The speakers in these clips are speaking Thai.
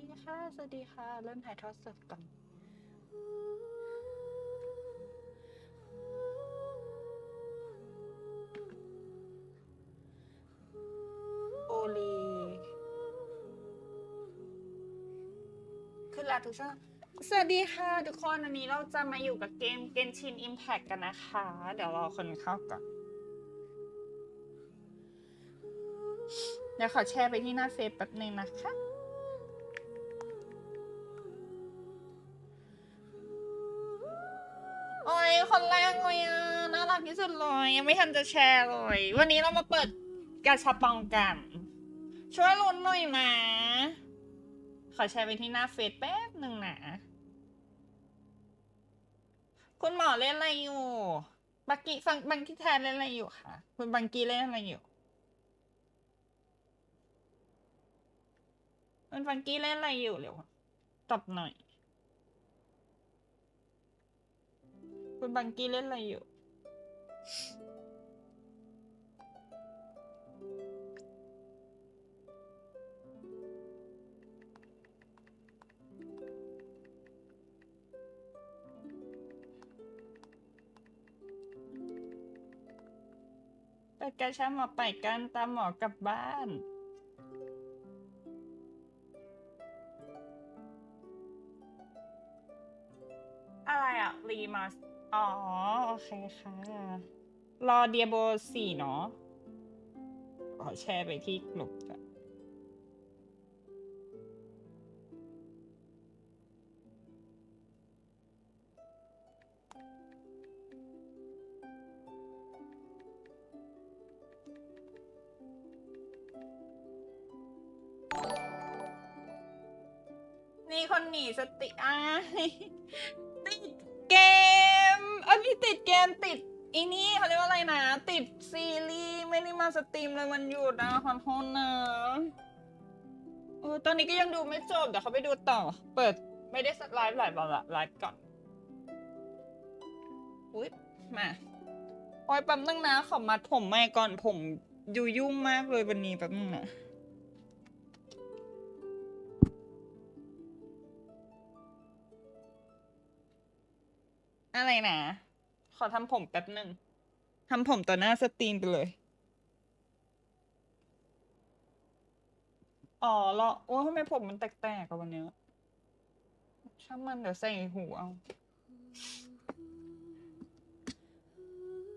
ดีค่ะ สวัสดีค่ะ เริ่มถ่ายทอดสดก่อนโอลีขึ้นแล้วทุกช่องสวัสดีค่ะ ทุกคนวันนี้เราจะมาอยู่กับเกม Genshin Impact กันนะคะ เดี๋ยวรอคนเข้าก่อน เดี๋ยวขอแชร์ไปที่หน้าเฟซแป๊บหนึ่งนะคะ ที่สุดเลยยังไม่ทันจะแชร์เลย วันนี้เรามาเปิดกาชาปองกัน ช่วยลุ้นหน่อยนะ ขอแชร์ไปที่หน้าเฟซแป๊บหนึ่งนะ คุณหมอเล่นอะไรอยู่ บักกี้ฟังบังกี้แทนเล่นอะไรอยู่คะคุณบังกี้เล่นอะไรอยู่คุณบังกี้เล่นอะไรอยู่เร็วตอบหน่อย คุณบังกี้เล่นอะไรอยู่ ไปกระชับหมอไปกันตามหมอกลับบ้านอะไรอะรีมาส อ๋อ โอเคค่ะ รอเดียโบสี่เนาะขอแชร์ไปที่กลุ่มกันนี่คนหนีสติอะติดเกม อันนี้ติดเกมติดอีนี่เขาเรียกว่าอะไรนะ ติดซีรีส์ไม่ได้มาสตรีมเลยมันหยุดนะขอโทษนะเออตอนนี้ก็ยังดูไม่จบเดี๋ยวเขาไปดูต่อ เปิดไม่ได้ไลฟ์หลายวันละไลฟ์ก่อนอุ้ยมาโอ้ยแป๊บนึงนะขอมัดผมไม่ก่อนผมอยู่ยุ่งมากเลยวันนี้แป๊บนึงนะอะไรนะ ขอทำผมแป๊บหนึ่งทำผมต่อหน้าสตรีมไปเลย อ๋อเหรอโอ้ทำไมผมมันแตกๆกับวันเนี้ยช่างมันเดี๋ยวใส่หูเอา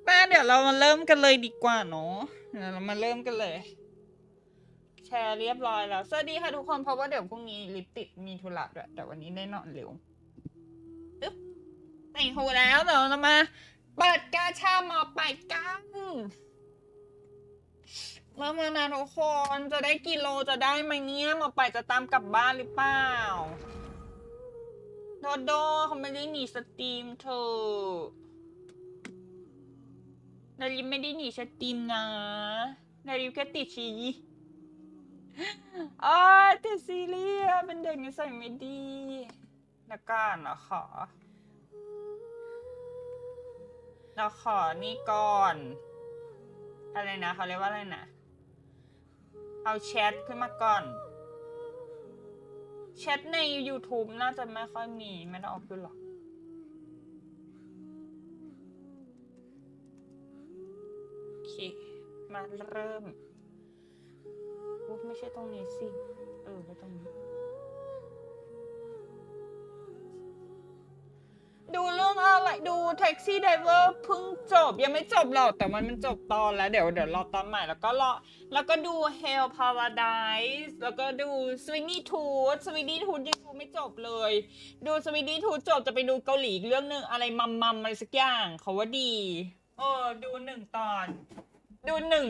มาเดี๋ยวเรามาเริ่มกันเลยดีกว่าเนาะเดี๋ยวเรามาเริ่มกันเลย แชร์เรียบร้อยแล้ว สวัสดีค่ะทุกคนเพราะว่าเดี๋ยวพรุ่งนี้ลิปติดมีธุระด้วยแต่วันนี้ได้นอนเร็ว แต่งหูแล้วเดี๋ยวเรามา เปิดกาชาหมอไปกันเริ่มแล้วนะทุกคนจะได้กิโลจะได้ไหมเนี่ยหมอไปจะตามกลับบ้านหรือเปล่าโดโดเขาไม่ได้หนีสตรีมเธอนาริมไม่ได้หนีสตรีมนะนาริแค่ติดชีอ๋อติดซีเรียเป็นเด็กนิสัยไม่ดีนักการเหรอขอ เราขอนี่ก่อน อะไรนะเขาเรียกว่าอะไรนะ เอาแชทขึ้นมาก่อน แชทใน YouTube น่าจะไม่ค่อยมี ไม่ต้องเอาขึ้นหรอกโอเค มาเริ่มไม่ใช่ตรงนี้สิ เออไปตรงนี้ ดูแท็กซี่ไดเวอร์เพิ่งจบยังไม่จบหรอก แต่มันมันจบตอนแล้วเดี๋ยวเดี๋ยวรอตอนใหม่แล้วก็รอแล้วก็ดู Hell Paradise แล้วก็ดู Sweeney Todd Sweeney Todd ยังดูไม่จบเลย ดู Sweeney Todd จบจะไปดูเกาหลีเรื่องหนึ่งอะไรมัมมัมอะไรสักอย่างเขาว่าดี เออ ดูหนึ่งตอน ดูหนึ่ง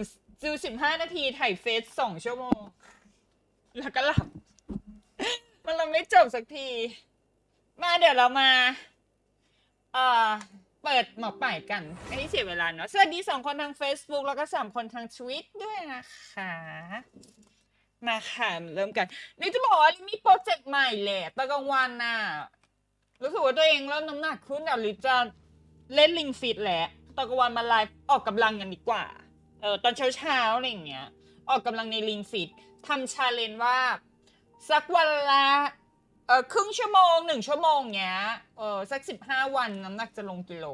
ดูสิบห้านาทีถ่ายเฟซสองชั่วโมง แล้วก็หลับ มันเราไม่จบสักที มาเดี๋ยวเรามา เอ่อเปิดหมอกป่ายกันไม่ให้เสียเวลาเนาะสวัสดีสองคนทาง Facebook แล้วก็สามคนทางทวิตด้วยนะคะมาค่ะเริ่มกันนี่จะบอกว่าลิมีโปรเจกต์ใหม่แหละตอนกลางวันน่ะรู้สึกว่าตัวเองเริ่มน้ำหนักขึ้นเดี๋ยวลิจะเล่นลิงฟิตแหละตอนกลางวันมาไลฟ์ออกกำลังกันดีกว่าเออตอนเช้าๆอะไรอย่างเงี้ย ออกกำลังในลิงฟิตทำชาเลนจ์ว่า สักวันละ เออครึ่งชั่วโมงหนึ่งชั่วโมงเงี้ยเออสักสิบห้าวันน้ำหนักจะลงกิโล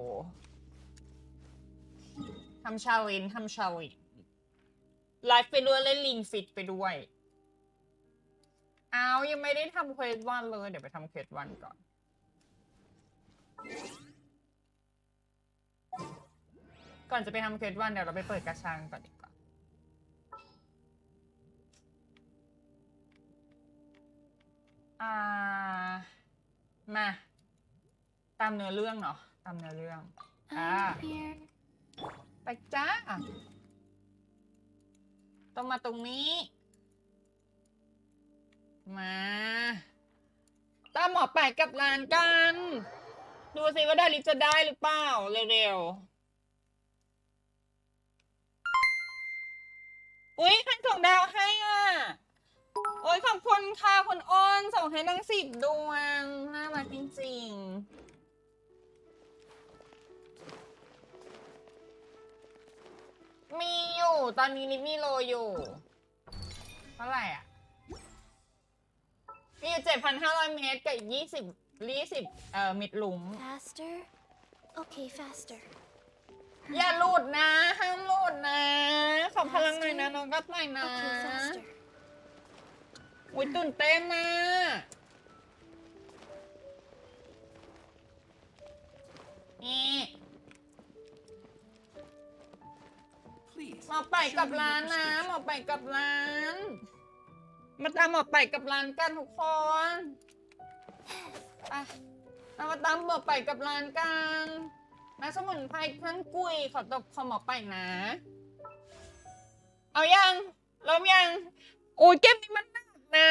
ทำชาเลนจ์ทำชาเลนไลฟ์ไปด้วยเล่นลิงฟิตไปด้วยเอายังไม่ได้ทำเควสวันเลย เดี๋ยวไปทำเควสวันก่อน ก่อนจะไปทำเควสวันเดี๋ยวเราไปเปิดกระชังก่อนดีกว่าอ่า ตามเนื้อเรื่องเนาะตามเนื้อเรื่อง อ่า I'm here. ไปจ้าต้องมาตรงนี้ มา ตามหมอไปายกับร้านกัน ดูสิว่าดาริจะได้หรือเปล่า เร็วๆ อุ๊ยใครส่งดาวให้อะ โอ้ยขอบคุณค่ะคุณอ้นส่งให้ตั้งสิบดวง มีอยู่ตอนนี้ลิปมีโลอยู่ เท่าไหร่อะ มีอยู่เจ็ดพันห้าร้อยเมตรกับยี่สิบยี่สิบเอ่อมิดหลุม Faster? Okay, faster. อย่าหลุดนะ ห้ามหลุดนะ ขอพลังหน่อยนะน้องก็หน่อยนะ Okay, faster. อุ้ยตื่นเต้นนะ มอไปกับร้านนะหมอไปกับร้าน มาตามหมอไปกับร้านกันทุกคนไปเรามาตามหมอไปกับร้านกันนะสมุนไพรเครื่องกุยขอตบขอหมอไปนะ เอายังเริ่มยังโอ้ยเกมนี้มันหนักนะ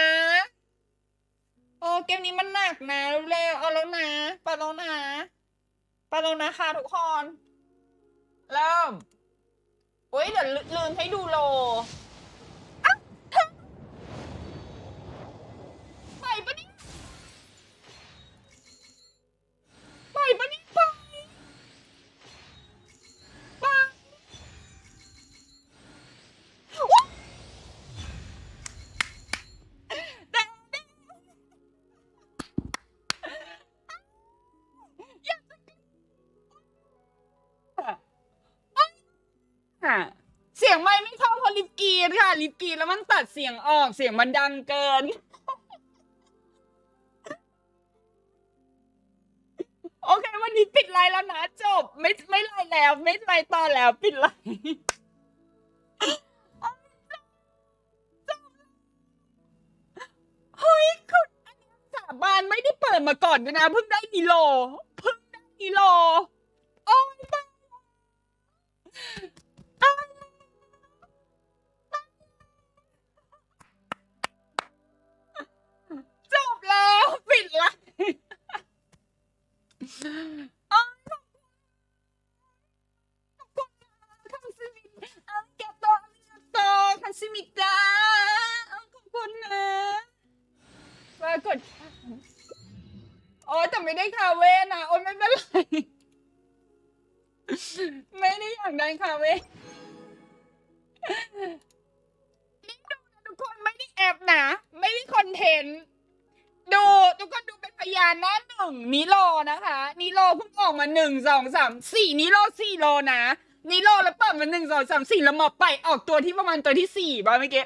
โอ้เกมนี้มันหนักนะเร็วๆเอาแล้วนะไปแล้วนะไปแล้วนะคะทุกคนเริ่มโอ้ ยเดี๋ยวลืลืมให้ดูโล รีดค่ะลิปกรีดแล้วมันตัดเสียงออกเสียงมันดังเกิน โอเค วันนี้ปิดไลน์แล้วนะจบ ไม่ไม่ไลน์แล้ว ไม่ไลน์ต่อแล้วปิดไลน์เฮ้ยคุณอันนี้สาบานไม่ได้เปิดมาก่อนด้วยนะเพิ่งได้นิโลเพิ่งได้นิโลโอ้ยตา โลนะคะนิโลเพิ่งออกมาหนึ่งสองสามสี่นิโลสี่โลนะนิโลแล้วเปิดมาหนึ่งสองสามสี่แล้วหมอไปออกตัวที่ประมาณตัวที่สี่บ้าเมื่อกี้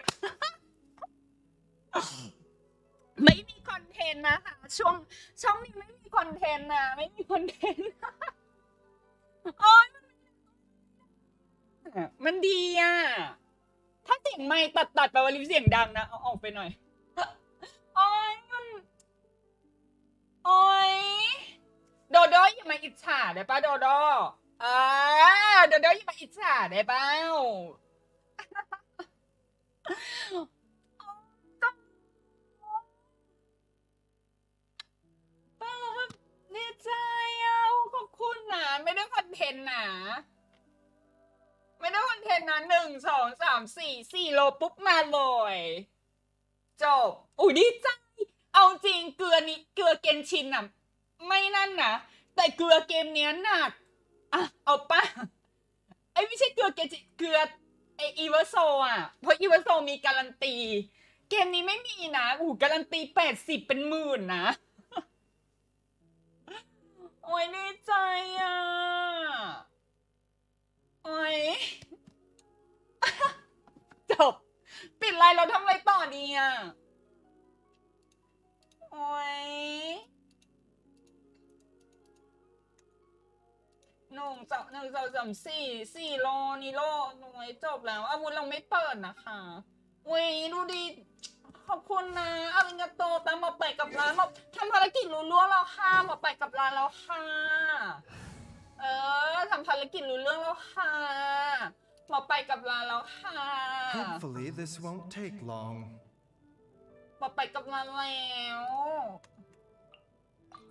ไม่มีคอนเทนต์นะคะช่วงช่องนี้ไม่มีคอนเทนต์นะไม่มีคอนเทนต์โอ๊ยมันดีอะ ถ้าเสียงไม่ตัดตัดไปว่าลิปเสียงดังนะ เอาออกไปหน่อยโอ๊ย โอ๊ยโดโดอย่ามาอิจฉาได้ปะโดโดอ่าโดโดอย่ามาอิจฉาได้เปล่าป้าแบบดีใจอะขอบคุณนะไม่ได้คอนเทนต์นะไม่ได้คอนเทนต์นะหนึ่งสองสามสี่สี่โลปุ๊บมาเลยจบอุ้ยดีใจ เอาจริงเกลือนี้เกลือเกนชินอะไม่นั่นนะแต่เกลือเกมเนี้ยหนักอะเอาป่ะไอ้ไม่ใช่เกลือเกนชินเกลือไออีเวอร์โซอะเพราะอีเวอร์โซมีการันตี เกมนี้ไม่มีนะอูการันตีแปดสิบเป็นหมื่นนะ โอ้ยดีใจอะ โอ้ยจบ ปิดไลน์เราทำอะไรต่อดีอะ โอ้ยหนึ่งสองหนึ่งสองสามสี่สี่โลนี่โลโอ้ยจบแล้วอาวุธเราไม่เปิดนะคะอุ้ยดูดิขอบคุณนะอาริงาโตตามมาไปกับร้านมาทำภารกิจรู้ล่วงแล้วค่ะมาไปกับร้านแล้วค่ะ เออทำภารกิจรู้เรื่องแล้วค่ะมาไปกับร้านแล้วค่ะ Hopefully, this won't take long. มาไปกับร้านแล้ว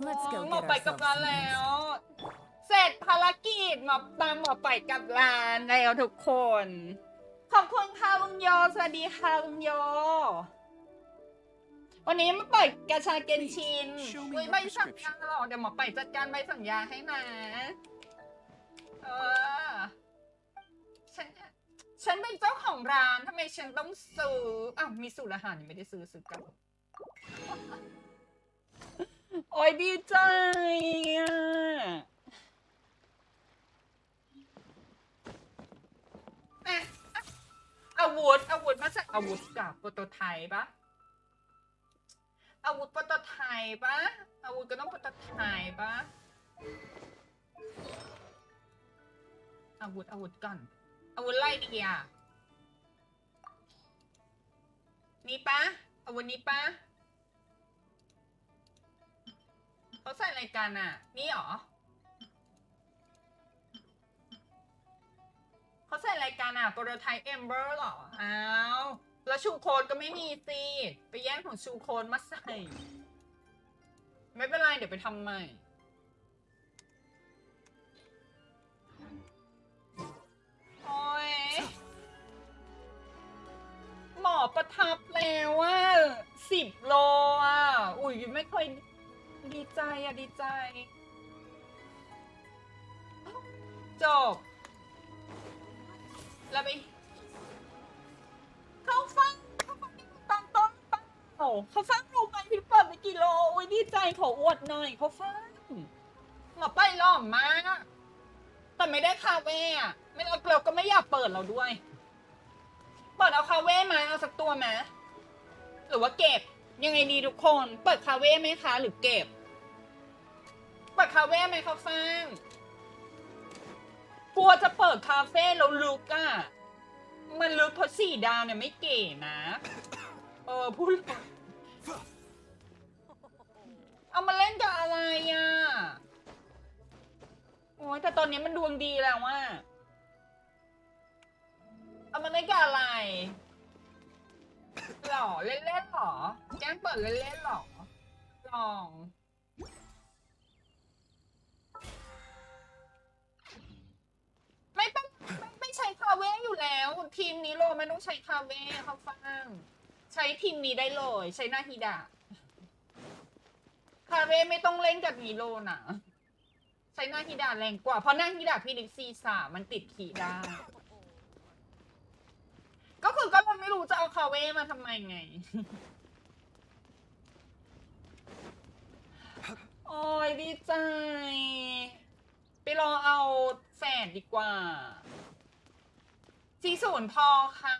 Let's go มา get ไปกับ ourselves ร้าน some แล้ว meat. เสร็จภารกิจมาตามมาไปกับร้านแล้วทุกคน ขอบคุณค่ะลุงโยสวัสดีค่ะลุงโย วันนี้มาเปิดกาชาเกนชิน Please, show me อุ้ย your ใบสัญญา prescription หรอเดี๋ยวหมอไปจัดการใบสัญญาให้นะ เออฉัน ฉันเป็นเจ้าของร้านทำไมฉันต้องซื้ออ้าวมีสูตรอาหารยังไม่ได้ซื้อซื้อกลับโอ้ยดีใจอะแม่อะอาวุธอาวุธมาจากอาวุธกับโปรโตไทป์ปะอาวุธโปรโตไทป์ปะอาวุธก็ต้องโปรโตไทป์ปะอาวุธอาวุธก่อน อาวุธไล่ดีอะนี่ปะอาวุธนี้ปะเขาใส่อะไรกันอะ นี่หรอเขาใส่รายการอะโปรโตไทป์เอมเบอร์หรอ อ้าว แล้วชูโคนก็ไม่มีสิ ไปแย่งของชูโคนมาใส่ ไม่เป็นไร เดี๋ยวไปทำใหม่ โอ้ยหมอประทับแล้วว่าสิบโลอะ อุ้ยไม่เคยดีใจอะดีใจ จบ แล้วไป เขาฟังเขาฟังตอนต้นเปล่าเขาฟังรูไหมพี่เปิดไปกี่โล อุ้ยดีใจขออวดหน่อยเขาฟังหมอไปล่อมมาแต่ไม่ได้คาเฟ่อะ ไม่เราเราก็ไม่อยากเปิดเราด้วย เปิดเอาคาเฟ่ไหมเอาสักตัวไหมหรือว่าเก็บ ยังไงดีทุกคน เปิดคาเฟ่ไหมคะ หรือเก็บ เปิดคาเฟ่ไหมคะฟางกลัวจะเปิดคาเฟ่แล้วลุกอะมันลุกเพราะสี่ดาวเนี่ยไม่เก๋นะ เออพูดเอามาเล่นกับอะไรอะโอ้ยแต่ตอนนี้มันดวงดีแล้วว่า เอามาเล่นกับอะไรหรอเล่นๆหรอแกล้งเปิดเล่นๆหรอลองไม่ต้องไม่ไม่ใช้คาเว่อยู่แล้ว ทีมนี้โลไม่ต้องใช้คาเว่เขาฟัง ใช้ทีมนี้ได้เลย ใช้หน้าฮิดะคาเว่ไม่ต้องเล่นกับนีโรนะใช้หน้าฮิดะแรงกว่าเพราะหน้าฮิดะพี่ดิกซีสามมันติดขีได้ ก็คือก็เลยไม่รู้จะเอาคาเว่มาทำไมไง โอ้ยดีใจ ไปรอเอาแฝดดีกว่าจีศูนย์พอค่ะ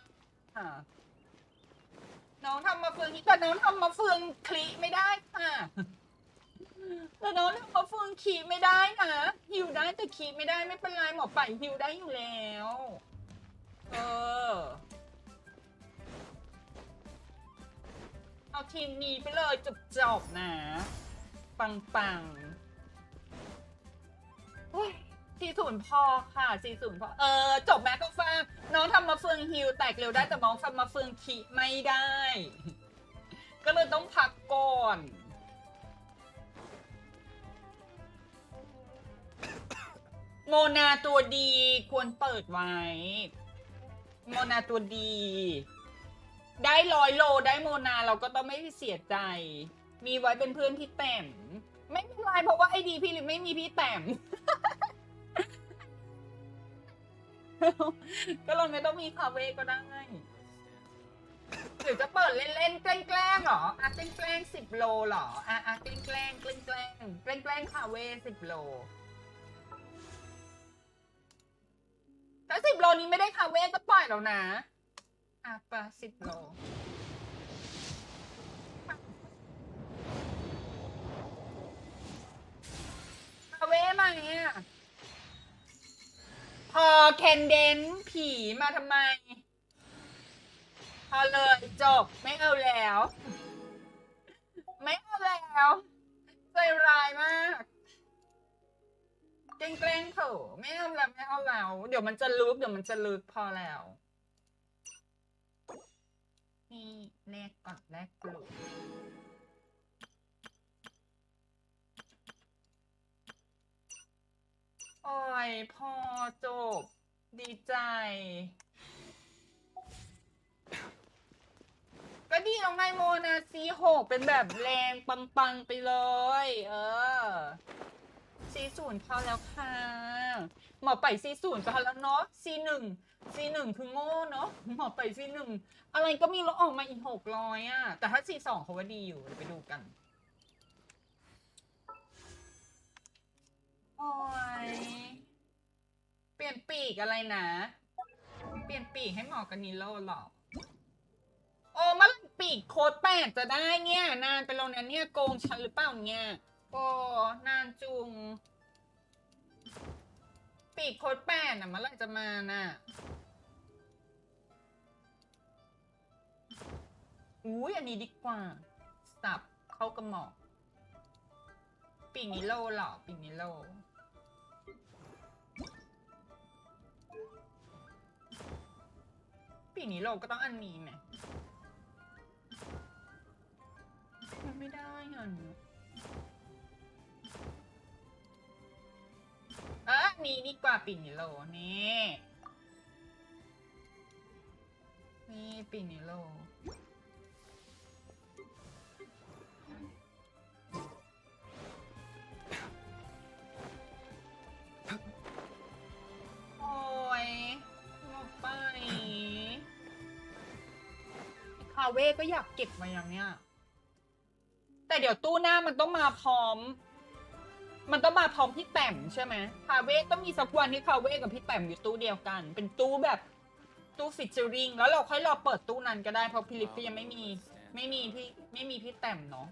ค่ะ น้องทำมาเฟืองนี้แต่น้องทำมาเฟืองคลีไม่ได้ค่ะแต่น้องทำมาเฟืองคีไม่ได้นะฮิวได้แต่คีไม่ได้ไม่เป็นไรหมอป่ายฮิวได้อยู่แล้ว เออ เอาทีมนี้ไปเลยจบจบนะ ปังปังสี่ศูนย์พอค่ะสี่ศูนย์พอ เออ จบแม็กก็ฟังน้องทำมาเฟืองฮิวแตกเร็วได้แต่น้องทำมาเฟืองขีไม่ได้ ก็เลยต้องพักก่อนโมนาตัวดีควรเปิดไว้ โมนาตัวดี ได้ร้อยโลได้โมนาเราก็ต้องไม่เสียใจ มีไว้เป็นเพื่อนพี่แต้มไม่เป็นไรเพราะว่าไอดีพี่ลิไม่มีพี่แต้มก็เราไม่ต้องมีคาเฟ่ก็ได้หรือจะเปิดเล่นๆแกล้งๆหรออะแกล้งๆสิบโลหรออะอะแกล้งๆแกล้งๆแกล้งแกล้งคาเว่สิบโลถ้าสิบโลนี้ไม่ได้คาเว่ก็ปล่อยแล้วนะ อะไปสิบโลคาเว่มาเนี่ยพอเคนเดนผีมาทำไม พอเลยจบ ไม่เอาแล้ว ไม่เอาแล้วใจร้ายมากเกรงเกรงๆเถอะไม่เอาแล้วไม่เอาแล้ว เดี๋ยวมันจะลึกเดี๋ยวมันจะลึกพอแล้ว นี่แลกก่อนแลกกลุ่มโอ้ยพอจบ ดีใจ ก็ดีน้องไงโมนาซีหกเป็นแบบแรงปัง ๆ ไปเลย เออ ซีศูนย์พอแล้วค่ะ หมอไปซีศูนย์พอแล้วเนาะซีหนึ่งซีหนึ่งคือโง่เนาะหมอไปซีหนึ่งอะไรก็มีแล้วออกมาอีกหกร้อยอะ แต่ถ้าซีสองเขาว่าดีอยู่เดี๋ยวไปดูกัน โอ้ย เปลี่ยนปีกอะไรนะ เปลี่ยนปีกให้หมาะกับนิโลหรอโอ้เมันปีกโค้ดแปดจะได้เนี่ย นานไปแล้วนะเนี่ยโกงฉันหรือเปล่าเนี่ย โอ้นานจุง ปีกโค้ดแปดน่ะเมื่อไหรจะมาน่ะ อุ้ยอันนี้ดีกว่า สับเข้ากระหมอกปีกนิโลเหรอปีกนิโลปีกนิโลก็ต้องอันนี้ไหมมันไม่ได้อะ เอออันนี้ดีกว่าปีกนิโลนี่นี่ปีกนิโลโอ้ยงอไปคาเว่ก็อยากเก็บมาอย่างเนี้ยแต่เดี๋ยวตู้หน้ามันต้องมาพร้อม มันต้องมาพร้อมพี่แต้มใช่ไหมคาเว่ต้องมีสักวันที่คาเว่กับพี่แต้มอยู่ตู้เดียวกัน เป็นตู้แบบตู้ฟิชเจอริงแล้วเราค่อยรอเปิดตู้นั้นก็ได้เพราะพิลิฟก็ยังไม่มี ไม่มีพี่ไม่มีพี่แต้มเนาะ